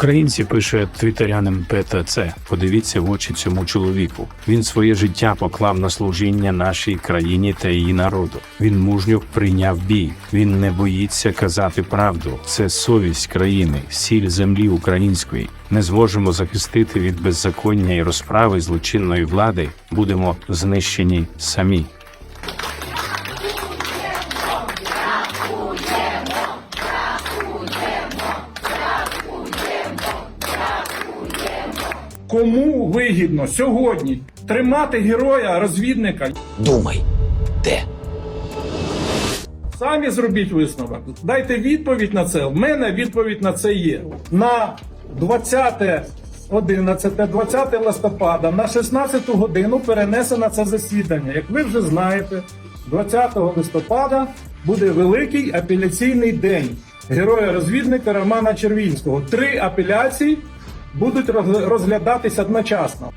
Українці пише твітерянин ПТЦ. Подивіться в очі цьому чоловіку. Він своє життя поклав на служіння нашій країні та її народу. Він мужньо прийняв бій. Він не боїться казати правду. Це совість країни, сіль землі української. Не зможемо захистити від беззаконня і розправи злочинної влади. Будемо знищені самі. Кому вигідно сьогодні тримати героя розвідника? Думай, де? Самі зробіть висновок. Дайте відповідь на це. В мене відповідь на це є. На 20 11, 20 листопада на 16 годину перенесено це засідання. Як ви вже знаєте, 20 листопада буде великий апеляційний день героя-розвідника Романа Червінського. Три апеляції будуть роз- розглядатися одночасно.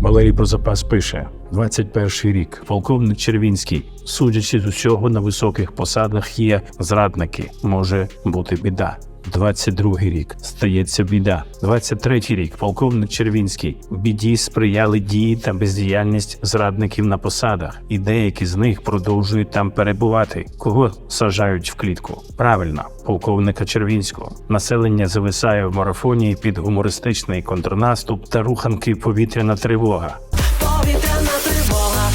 Валерій про запас пише: 21 рік. Полковник Червінський, судячи з усього на високих посадах, є зрадники. Може бути біда. 22 рік стається біда. 23 рік. Полковник Червінський в біді сприяли дії та бездіяльність зрадників на посадах, і деякі з них продовжують там перебувати. Кого сажають в клітку? Правильно, полковника Червінського. Населення зависає в марафоні під гумористичний контрнаступ та руханки повітряна тривога. Повітряна тривога.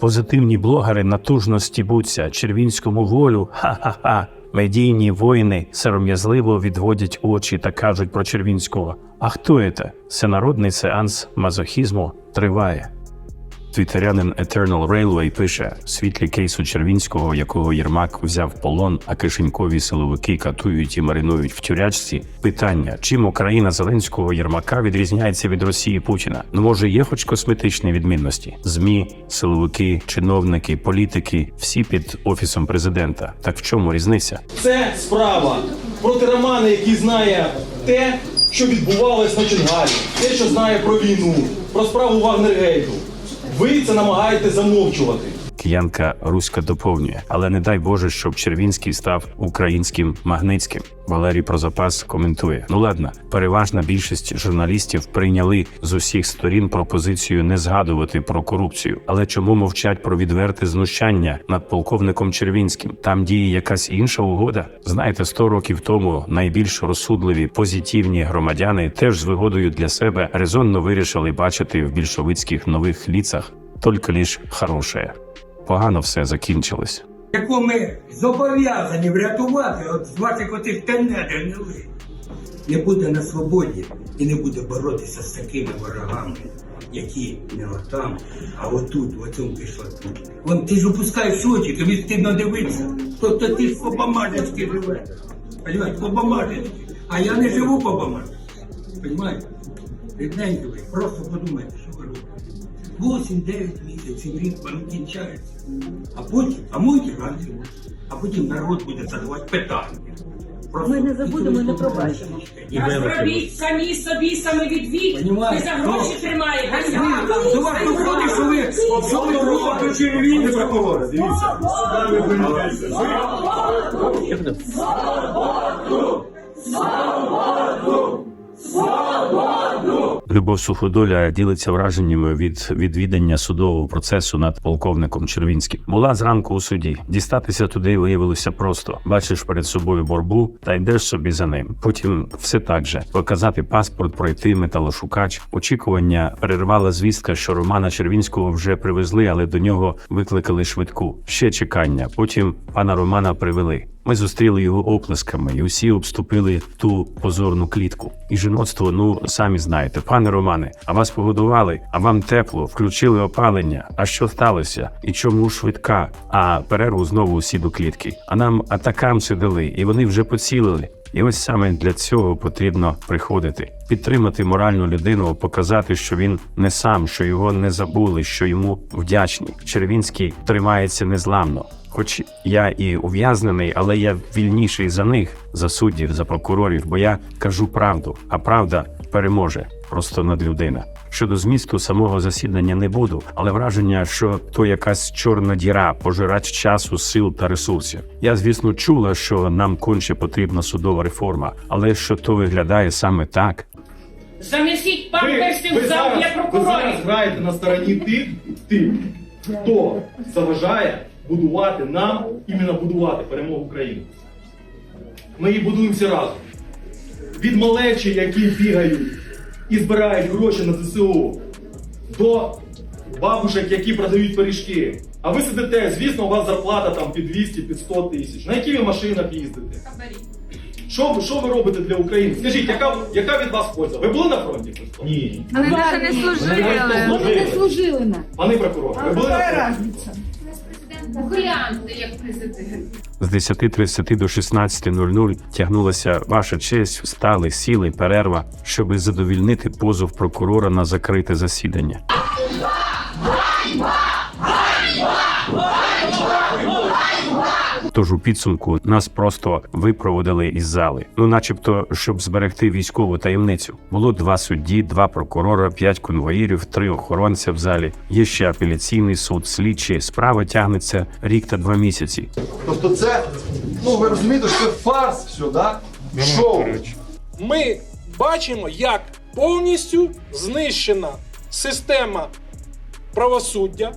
Позитивні блогери натужно стібуться червінському волю. Ха-ха-ха. Медійні воїни сором'язливо відводять очі та кажуть про червінського. А хто це? Всенародний сеанс мазохізму триває. Твітерянин Eternal Railway пише світлі кейсу Червінського, якого Єрмак взяв полон, а кишенькові силовики катують і маринують в тюрячці. Питання: чим Україна Зеленського Єрмака відрізняється від Росії Путіна? Ну може є хоч косметичні відмінності? Змі, силовики, чиновники, політики всі під офісом президента. Так в чому різниця? Це справа проти Романа, який знає те, що відбувалось на Чонгалі, те, що знає про війну, про справу Вагнергейту. Ви це намагаєте замовчувати. Киянка Руська доповнює, але не дай Боже, щоб Червінський став українським Магницьким. Валерій Прозапас коментує: ну ладно, переважна більшість журналістів прийняли з усіх сторін пропозицію не згадувати про корупцію. Але чому мовчать про відверте знущання над полковником Червінським? Там діє якась інша угода. Знаєте, 100 років тому найбільш розсудливі позитивні громадяни теж з вигодою для себе резонно вирішили бачити в більшовицьких нових ліцах тільки лиш хороше. Погано все закінчилось. яку ми зобов'язані врятувати от з ваших отих гнилих, не буде на свободі і не буде боротися з такими ворогами, які не отам, а отут, в цьому кишлаку. Вон ти ж опускаєш очі, тобі стидно дивитися. Тобто ти ж по-бамажечки живеш. Понимаєте, по-бамажечки. А я не живу по-бамажечки. Понимаєте? Рідненько ви, просто подумайте, що ви робите. 8-9 місяців рік воно кінчається. А потім, а можуть раді, а потім народ буде задавати питання. Просто Ми не забудемо і не пробачимо. І А зробіть самі собі самовідвід. Ви Понімаєте? за гроші Ну, тримаєте. До вас доходить, що ви що ви робите червіні прокурори, дивіться. Любов Суходоля ділиться враженнями від відвідання судового процесу над полковником Червінським. Була зранку у суді. Дістатися туди виявилося просто. Бачиш перед собою борбу та йдеш собі за ним. Потім все так же показати паспорт, пройти металошукач. Очікування перервала звістка, що Романа Червінського вже привезли, але до нього викликали швидку. Ще чекання. Потім пана Романа привели. Ми зустріли його оплесками, і усі обступили ту позорну клітку. І жіноцтво, ну самі знаєте, пане Романе, а вас погодували, а вам тепло, включили опалення. А що сталося? І чому швидка? А перерву знову усі до клітки. А нам атакам сидали, і вони вже поцілили. І ось саме для цього потрібно приходити, підтримати моральну людину, показати, що він не сам, що його не забули, що йому вдячні. Червінський тримається незламно. Хоч я і ув'язнений, але я вільніший за них, за суддів, за прокурорів, бо я кажу правду, а правда переможе. Просто надлюдина. Щодо змісту самого засідання не буду, але враження, що то якась чорна діра, пожирач часу, сил та ресурсів. Я, звісно, чула, що нам конче потрібна судова реформа, але що то виглядає саме так. Занесіть памперсів в зал для ви зараз граєте на стороні тих, тих, хто заважає будувати нам, іменно будувати перемогу України. Ми її будуємо всі разом. Від малечі, які бігають і збирають гроші на ЗСУ, до бабушек, які продають пиріжки. А ви сидите, звісно, у вас зарплата там під 200, під 100 тисяч. На які ви машинах їздите? Що, ви- що ви робите для України? Скажіть, яка, яка від вас польза? Ви були на фронті? Христо? Ні. Вони навіть не служили. Вони не служили. Пане прокурор, ви були на фронті? Варіанти як президент. З 10.30 до 16.00 тягнулася ваша честь, встали, сіли, перерва, щоби задовільнити позов прокурора на закрите засідання. Тож у підсумку нас просто випроводили із зали. Ну, начебто, щоб зберегти військову таємницю. Було два судді, два прокурора, п'ять конвоїрів, три охоронця в залі. Є ще апеляційний суд, слідчі. Справа тягнеться рік та два місяці. Тобто це, ну ви розумієте, що це фарс все, да? Шоу. ми бачимо, як повністю знищена система правосуддя,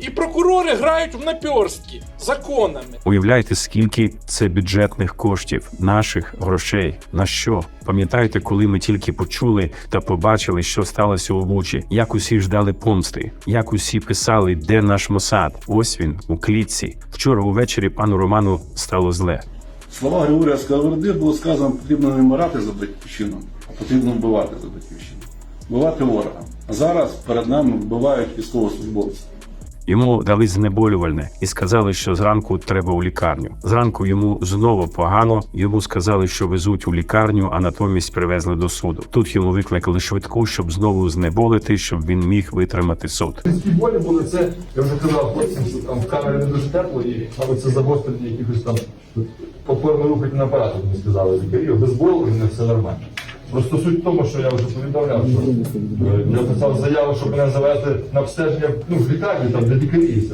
і прокурори грають в наперстки законами. Уявляєте, скільки це бюджетних коштів, наших грошей. На що? Пам'ятаєте, коли ми тільки почули та побачили, що сталося у Бучі, як усі ждали помсти, як усі писали, де наш Мосад? Ось він у клітці. Вчора увечері пану Роману стало зле. Слова Григорія Сковороди було сказано, потрібно не вмирати за батьківщину, а потрібно вбивати за батьківщину. Вбивати ворога. А зараз перед нами вбивають військовослужбовців. Йому дали знеболювальне і сказали, що зранку треба у лікарню. Зранку йому знову погано. Йому сказали, що везуть у лікарню, а натомість привезли до суду. Тут йому викликали швидку, щоб знову знеболити, щоб він міг витримати суд. Фізичні болі були це, я вже казав хлопцям, що там в камері не дуже тепло, і мабуть це загострення якихось там повторно рухательного апарату, мені сказали лікарі, без болю і не все нормально. Просто суть в тому, що я вже повідомляв, що е, я писав заяву, щоб мене завезли на обстеження ну, в лікарню, там для лікарів. і.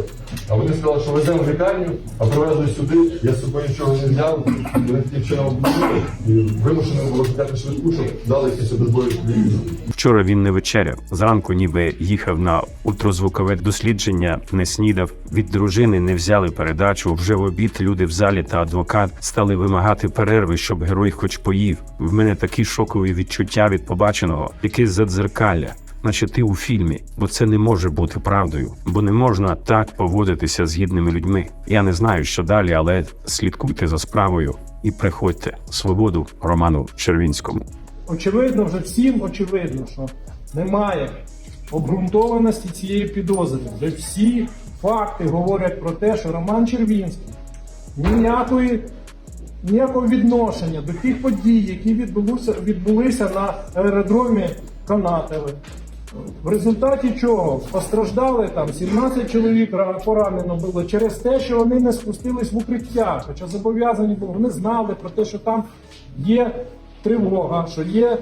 А вони сказали, що веземо в лікарню, а привезли сюди, я з собою нічого не взяв, вони таким чином обманули, і вимушено було взяти швидку, щоб дали якісь обезболюючі ліки. Вчора він не вечеряв. Зранку ніби їхав на ультразвукове дослідження, не снідав. Від дружини не взяли передачу. Вже в обід люди в залі та адвокат стали вимагати перерви, щоб герой хоч поїв. В мене такі шокові відчуття від побаченого, яке задзеркалля. Наче ти у фільмі, бо це не може бути правдою, бо не можна так поводитися з гідними людьми. Я не знаю, що далі, але слідкуйте за справою і приходьте свободу Роману Червінському. Очевидно, вже всім очевидно, що немає обґрунтованості цієї підозри. Вже всі факти говорять про те, що Роман Червінський ніякої, ніякого відношення до тих подій, які відбулися, відбулися на аеродромі Канатове. В результаті чого постраждали там 17 чоловік поранено було через те, що вони не спустились в укриття, хоча зобов'язані були, вони знали про те, що там є тривога, що є е,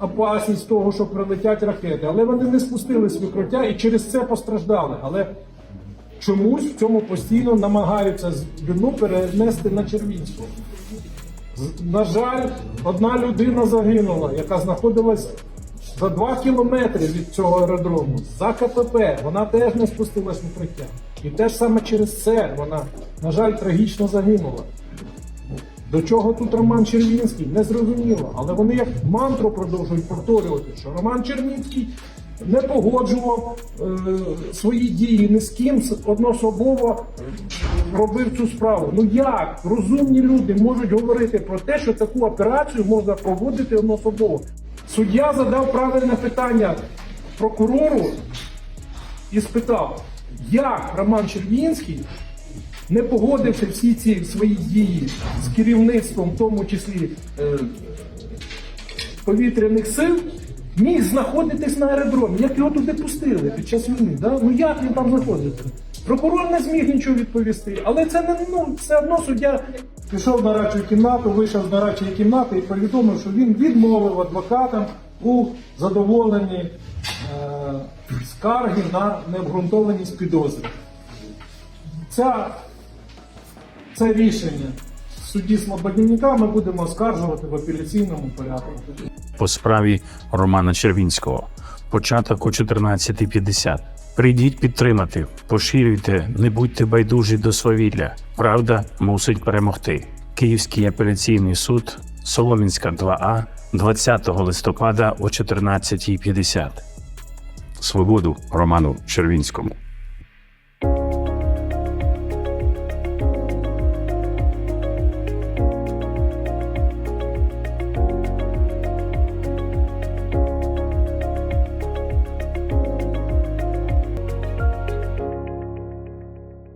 опасність того, що прилетять ракети, але вони не спустились в укриття і через це постраждали. Але чомусь в цьому постійно намагаються вину перенести на Червінського. З- На жаль, одна людина загинула, яка знаходилась за два кілометри від цього аеродрому, за КПП. Вона теж не спустилась в укриття. І теж саме через це вона, на жаль, трагічно загинула. До чого тут Роман Червінський? Не зрозуміло. Але вони як мантру продовжують повторювати, що Роман Червінський не погоджував е, свої дії ні з ким одноособово робив цю справу. Ну як розумні люди можуть говорити про те, що таку операцію можна проводити одноособово? Суддя задав правильне питання прокурору і спитав, як Роман Червінський не погодився всі ці свої дії з керівництвом, в тому числі е, повітряних сил, міг знаходитись на аеродромі. Як його туди пустили під час війни? Да? Ну як він там знаходиться? Прокурор не зміг нічого відповісти, але це не ну все одно суддя пішов в нарадчу кімнату, вийшов з нарадчої кімнати і повідомив, що він відмовив адвокатам у задоволенні е, скарги на необґрунтованість підозри. Ця, це рішення судді Слободівника ми будемо оскаржувати в апеляційному порядку. по справі Романа Червінського. Початок о 14.50. Прийдіть підтримати, поширюйте, не будьте байдужі до свавілля. Правда мусить перемогти. Київський апеляційний суд, Соломінська 2А, 20 листопада о 14.50. Свободу Роману Червінському.